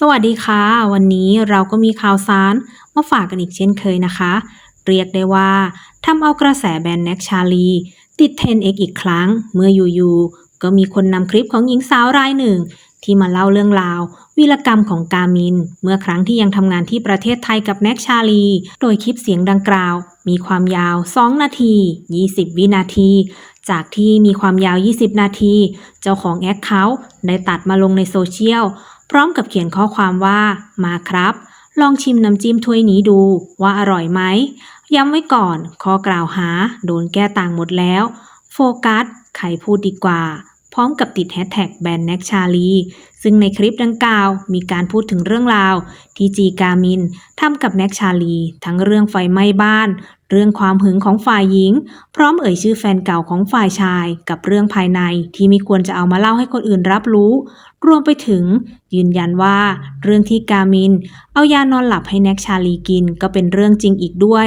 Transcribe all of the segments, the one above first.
สวัสดีค่ะ วันนี้เราก็มีข่าวสารมาฝากกันอีกเช่นเคยนะคะ เรียกได้ว่าทำเอากระแสแบรนด์แน็กชาลี ติดเทรนด์เอกอีกครั้ง เมื่ออยู่ๆก็มีคนนำคลิปของหญิงสาวรายหนึ่ง ที่มาเล่าเรื่องราว วีรกรรมของกามิน เมื่อครั้งที่ยังทำงานที่ประเทศไทยกับแน็กชาลี โดยคลิปเสียงดังกล่าว มีความยาว 2 นาที 20 วินาที จากที่มีความยาว 20 นาที เจ้าของแอคเคาท์ได้ตัดมาลงในโซเชียล พร้อมกับเขียนข้อความว่า มาครับ ลองชิมน้ำจิ้มถ้วยนี้ดูว่าอร่อยไหม ย้ำไว้ก่อนข้อกล่าวหา โดนแก้ต่างหมดแล้ว โฟกัสใครพูดดีกว่า พร้อมกับติดแฮชแท็กแบรนด์แน็กชาลี ซึ่งในคลิปดังกล่าว มีการพูดถึงเรื่องราว ที่จีกามินทำกับแน็กชาลี ทั้งเรื่องไฟไหม้บ้าน เรื่องความหึงของฝ่ายหญิง พร้อมเอ่ยชื่อแฟนเก่าของฝ่ายชาย กับเรื่องภายในที่ไม่ควรจะเอามาเล่าให้คนอื่นรับรู้ รวมไปถึง ยืนยันว่า เรื่องที่กามิน เอายานอนหลับให้แน็กชาลีกินก็เป็นเรื่องจริงอีกด้วย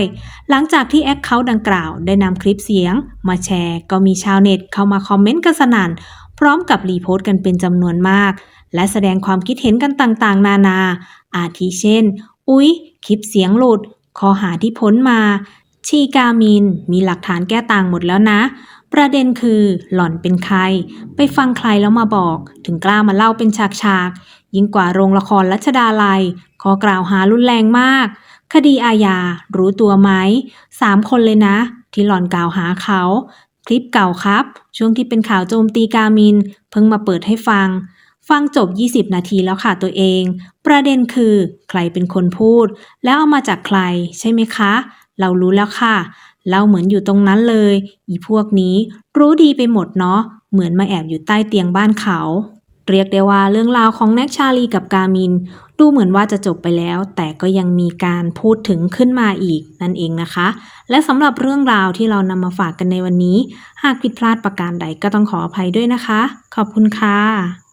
หลังจากที่แอคเคาท์ดังกล่าวได้นำคลิปเสียง มาแชร์ก็มีชาวเน็ตเข้ามาคอมเมนต์กันสนั่นพร้อมกับรีโพสต์กันเป็นจำนวนมาก และแสดงความคิดเห็นกันต่างๆ นานา อาทิเช่น อุ๊ย คลิปเสียงหลุด ข้อหาที่พ้นมา ชีกามินมีหลักฐานแก้ต่างหมดแล้วนะ ประเด็นคือหล่อนเป็นใคร ไปฟังใครแล้วมาบอก ถึงกล้ามาเล่าเป็นฉากๆ ยิ่งกว่าโรงละครรัชดาลัยขอกล่าวหารุนแรงมาก คดีอาญารู้ตัวไหมสามคนเลยนะ ที่หล่อนกล่าวหาเขา คลิปเก่าครับ ช่วงที่เป็นข่าวโจมตีกามิน เพิ่งมาเปิดให้ฟังฟังจบ 20 นาทีแล้วค่ะตัวเอง ประเด็นคือ ใครเป็นคนพูด แล้วเอามาจากใครใช่ไหมคะ เรารู้แล้วค่ะ เราเหมือนอยู่ตรงนั้นเลย อีพวกนี้รู้ดีไปหมดเนาะ เหมือนมาแอบอยู่ใต้เตียงบ้านเขา เรียกได้ว่าเรื่องราวของแน็กชาลีกับกามิน ดูเหมือนว่าจะจบไปแล้ว แต่ก็ยังมีการพูดถึงขึ้นมาอีกนั่นเองนะคะ และสำหรับเรื่องราวที่เรานำมาฝากกันในวันนี้ หากผิดพลาดประการใดก็ต้องขออภัยด้วยนะคะ ขอบคุณค่ะ